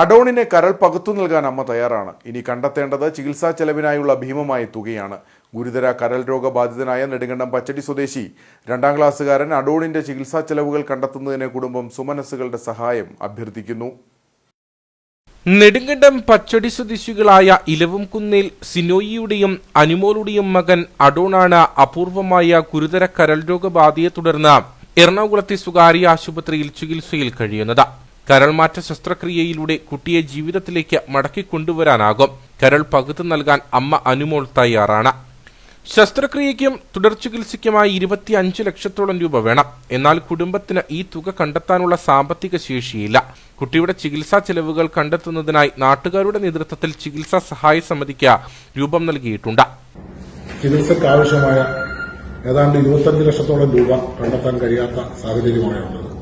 അഡോണിനെ കരൾ പകുത്തു നൽകാൻ അമ്മ തയ്യാറാണ്. ഇനി കണ്ടെത്തേണ്ടത് ചികിത്സാ ചെലവിനായുള്ള ഭീമമായ തുകയാണ്. ഗുരുതര കരൾ രോഗബാധിതനായ നെടുങ്കണ്ടം പച്ചടി സ്വദേശി. രണ്ടാം ക്ലാസ്സുകാരൻ അഡോണിന്റെ ചികിത്സാ ചെലവുകൾ കണ്ടെത്തുന്നതിന് കുടുംബം സുമനസ്സുകളുടെ സഹായം അഭ്യർത്ഥിക്കുന്നു. നെടുങ്കണ്ടം പച്ചടി സ്വദേശികളായ ഇലവും കുന്നിൽ സിനോയിയുടെയും അനുമോളുടെയും മകൻ അഡോണാണ് അപൂർവമായ ഗുരുതര കരൾ രോഗബാധയെ തുടർന്ന് എറണാകുളത്തെ സ്വകാര്യ ആശുപത്രിയിൽ ചികിത്സയിൽ കഴിയുന്നത്. കരൾമാറ്റ ശസ്ത്രക്രിയയിലൂടെ കുട്ടിയെ ജീവിതത്തിലേക്ക് മടക്കി മടക്കിക്കൊണ്ടുവരാനാകും. കരൾ പകുത്തു നൽകാൻ അമ്മ അനുമോൾ തയ്യാറാണ്. ശസ്ത്രക്രിയയ്ക്കും തുടർ ചികിത്സയ്ക്കുമായി ഇരുപത്തി അഞ്ച് ലക്ഷത്തോളം രൂപ വേണം. എന്നാൽ കുടുംബത്തിന് ഈ തുക കണ്ടെത്താനുള്ള സാമ്പത്തിക ശേഷിയില്ല. കുട്ടിയുടെ ചികിത്സാ ചെലവുകൾ കണ്ടെത്തുന്നതിനായി നാട്ടുകാരുടെ നേതൃത്വത്തിൽ ചികിത്സാ സഹായ സമിതിക്ക് രൂപം നൽകിയിട്ടുണ്ട്. ചികിത്സയ്ക്ക് ആവശ്യമായ ഏതാണ്ട് ഇരുപത്തഞ്ച് ലക്ഷത്തോളം രൂപ കണ്ടെത്താൻ കഴിയാത്ത സാഹചര്യമാണുള്ളത്.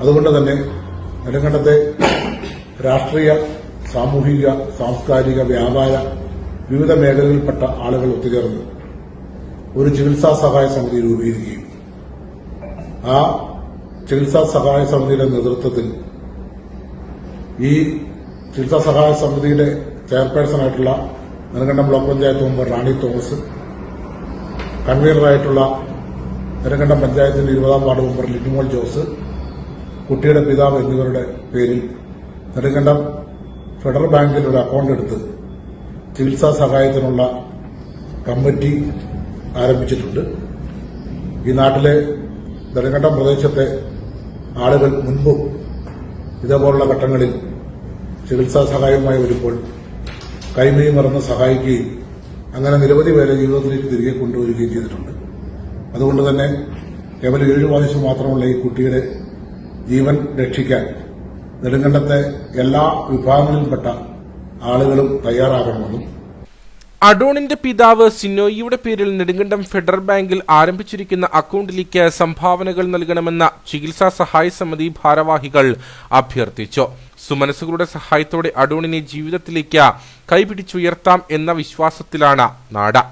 അതുകൊണ്ട് തന്നെ നെടുങ്കണ്ടത്തെ രാഷ്ട്രീയ സാമൂഹിക സാംസ്കാരിക വ്യാപാര വിവിധ മേഖലകളിൽപ്പെട്ട ആളുകൾ ഒത്തുചേർന്ന് ഒരു ചികിത്സാ സഹായ സമിതി രൂപീകരിക്കുകയും ആ ചികിത്സാ സഹായ സമിതിയുടെ നേതൃത്വത്തിൽ ഈ ചികിത്സാ സഹായ സമിതിയുടെ ചെയർപേഴ്സണായിട്ടുള്ള നെടുങ്കണ്ടം ബ്ലോക്ക് പഞ്ചായത്ത് മെമ്പർ റാണി തോമസ് കൺവീനറായിട്ടുള്ള നെടുങ്കണ്ടം പഞ്ചായത്തിന്റെ ഇരുപതാം വാർഡ് മെമ്പർ ലിറ്റുമോൾ ജോസ് കുട്ടിയുടെ പിതാവ് എന്നിവരുടെ പേരിൽ നെടുങ്കണ്ടം ഫെഡറൽ ബാങ്കിൽ ഒരു അക്കൗണ്ട് എടുത്ത് ചികിത്സാ സഹായത്തിനുള്ള കമ്മിറ്റി ആരംഭിച്ചിട്ടുണ്ട്. ഈ നാട്ടിലെ നെടുങ്കണ്ടം പ്രദേശത്തെ ആളുകൾ മുൻപും ഇതേപോലുള്ള ഘട്ടങ്ങളിൽ ചികിത്സാ സഹായവുമായി വരുമ്പോൾ കൈമീ മറന്ന് സഹായിക്കുകയും അങ്ങനെ നിരവധി പേരെ ജീവിതത്തിലേക്ക് തിരികെ കൊണ്ടുവരികയും ചെയ്തിട്ടുണ്ട്. അതുകൊണ്ട് തന്നെ കേവലം ഏഴ് വയസ്സ് മാത്രമുള്ള ഈ കുട്ടിയുടെ ജീവൻ രക്ഷിക്കാൻ നെടുങ്കണ്ടത്തെ എല്ലാ വിഭാഗങ്ങളിൽപ്പെട്ട ആളുകളും തയ്യാറാകണമെന്നും അഡോണിന്റെ പിതാവ് സിനോയിയുടെ പേരിൽ നെടുങ്കണ്ടം ഫെഡറൽ ബാങ്കിൽ ആരംഭിച്ചിരിക്കുന്ന അക്കൗണ്ടിലേക്ക് സംഭാവനകൾ നൽകണമെന്ന ചികിത്സാ സഹായ സമിതി ഭാരവാഹികൾ അഭ്യർത്ഥിച്ചു. സുമനസുകളുടെ സഹായത്തോടെ അഡോണിനെ ജീവിതത്തിലേക്ക് കൈപിടിച്ചുയർത്താം എന്ന വിശ്വാസത്തിലാണ് നാട്.